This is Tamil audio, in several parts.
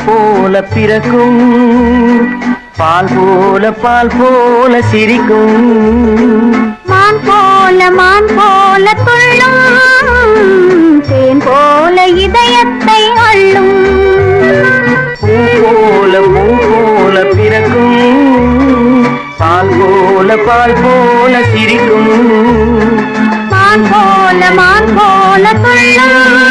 பிறக்கும் பால் போல பால் போல சிரிக்கும். மான் போல மான் போல துள்ளும் தேன் போல இதயத்தை அள்ளும். பூ போல பூ போல பிறக்கும் பால் போல பால் போல சிரிக்கும். மான் போல மான் போல துள்ளும்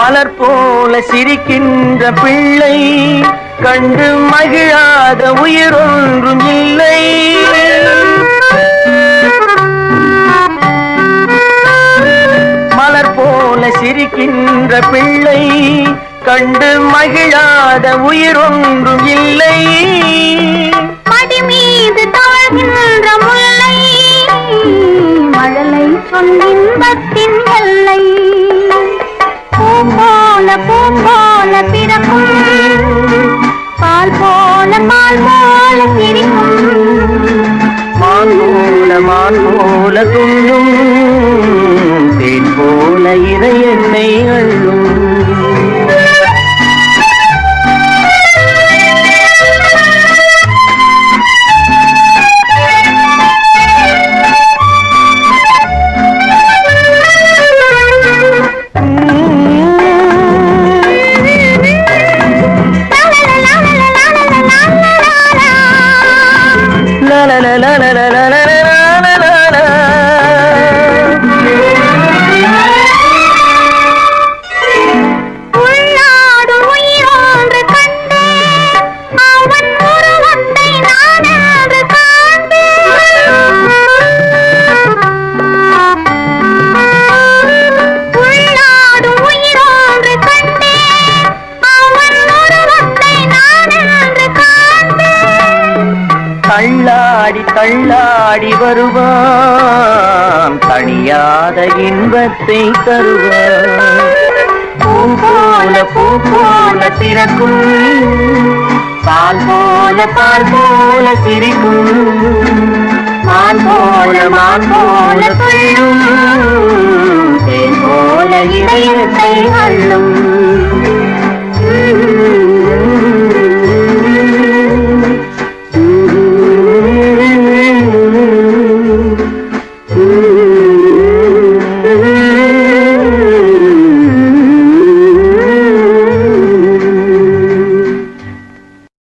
மலர் போல சிரிக்கின்ற பிள்ளை கண்டு மகிழாத உயிர் ஒன்றும் இல்லை. மலர் போல சிரிக்கின்ற பிள்ளை கண்டு மகிழாத உயிர் ஒன்றும் இல்லை. மடி மீது தவழ்கின்ற முல்லை மழலை சொல்லின்பத்தின் எல்லை. பூ போல பூ போல பிறக்கும் பால் போல பால் போல சிரிக்கும் மான் போல மான் போல துள்ளும் தேன் போல இதயத்தை அள்ளும். la la la la la. தள்ளாடி தள்ளாடி வருவான். தனியாத இன்பத்தை தருவான். பூ போல பூ போல திறக்கும். பால் போல பால் போல சிரிக்கும் மான் போல மான் போல துள்ளும். தேன் போல இதயத்தை அள்ளும்.